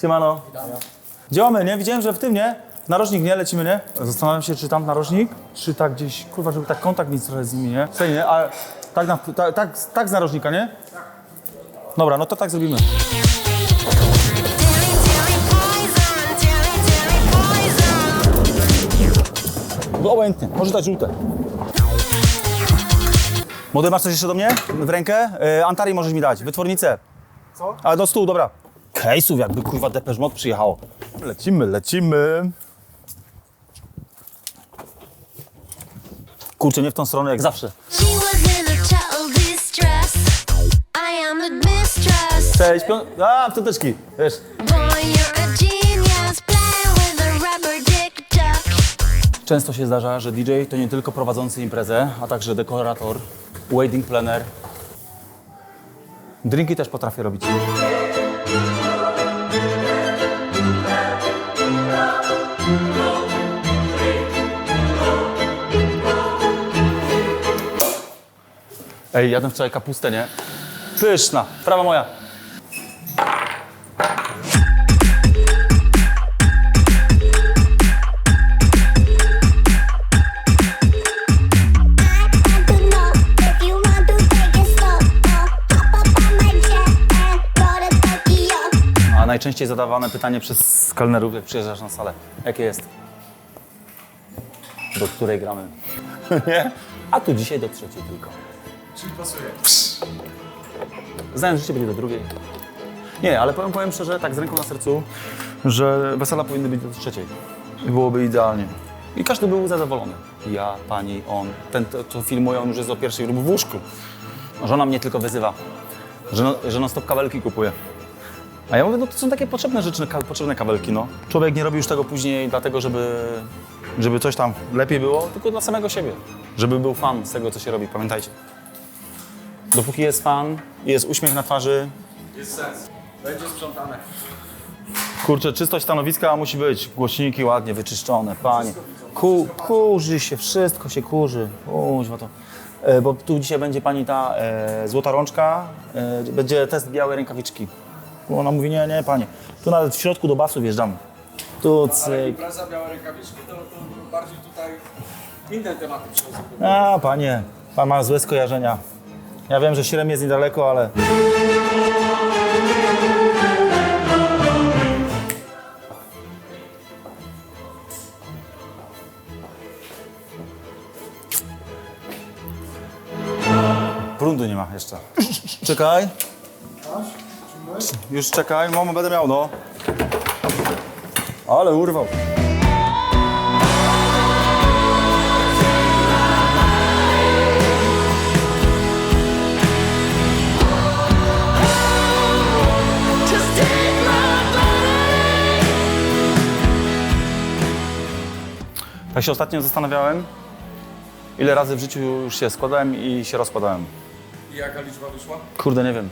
Siemano. Działamy, nie? Widziałem, że w tym, nie? Narożnik, nie? Lecimy, nie? Zastanawiam się, czy tam narożnik, czy tak gdzieś, kurwa, żeby tak kontakt mieć trochę z nimi, nie? Serio, nie? A tak, na, tak, tak, tak z narożnika, nie? Dobra, no to tak zrobimy. No obojętnie, może dać żółte. Młody, masz coś jeszcze do mnie w rękę? Yy, Antari możesz mi dać, wytwornicę. Co? A do stół, dobra. Kejsów, jakby kurwa Depeche Mode przyjechało. Lecimy, lecimy. Kurczę, nie w tą stronę jak zawsze. Cześć, pią... A, wtyczki, wiesz. Często się zdarza, że DJ to nie tylko prowadzący imprezę, a także dekorator, wedding planner. Drinki też potrafię robić. Ej, jadłem wczoraj kapustę, nie? Pyszna, prawa moja. A najczęściej zadawane pytanie przez kelnerów, jak przyjeżdżasz na salę. Jakie jest? Do której gramy? Nie? A tu dzisiaj do trzeciej tylko. Czyli pasuje. Znając życie będzie do drugiej. Nie, ale powiem, powiem szczerze, tak z ręką na sercu, że wesela powinny być do trzeciej. I byłoby idealnie. I każdy był zadowolony. Ja, pani, on. Ten, to, to filmują już jest o pierwszej lub w łóżku. Żona mnie tylko wyzywa, że, no, że non stop kabelki kupuje. A ja mówię, no to są takie potrzebne rzeczy, ka- potrzebne kabelki, no. Człowiek nie robi już tego później dlatego, żeby, żeby coś tam lepiej było, tylko dla samego siebie. Żeby był fan z tego, co się robi, pamiętajcie. Dopóki jest fan, jest uśmiech na twarzy, Jest sens. Będzie sprzątane. kurczę, czystość stanowiska musi być. Głośniki ładnie wyczyszczone, panie. Ku, kurzy się, wszystko się kurzy. Kuźwa to. E, bo tu dzisiaj będzie pani ta e, złota rączka, e, będzie test białej rękawiczki. Bo Ona mówi, nie, nie, panie. Tu nawet w środku do basu wjeżdżamy. Tu Ale cyk. impreza, białe rękawiczki, to, to bardziej tutaj inne tematy przychodzą. A, panie, pan ma złe skojarzenia. Ja wiem, że Śrem jest niedaleko, ale... Prądu nie ma jeszcze. Czekaj. Już czekaj, mamo, będę miał, no. Ale urwał. Tak się ostatnio zastanawiałem, ile razy w życiu już się składałem i się rozkładałem. I jaka liczba wyszła? Kurde, nie wiem.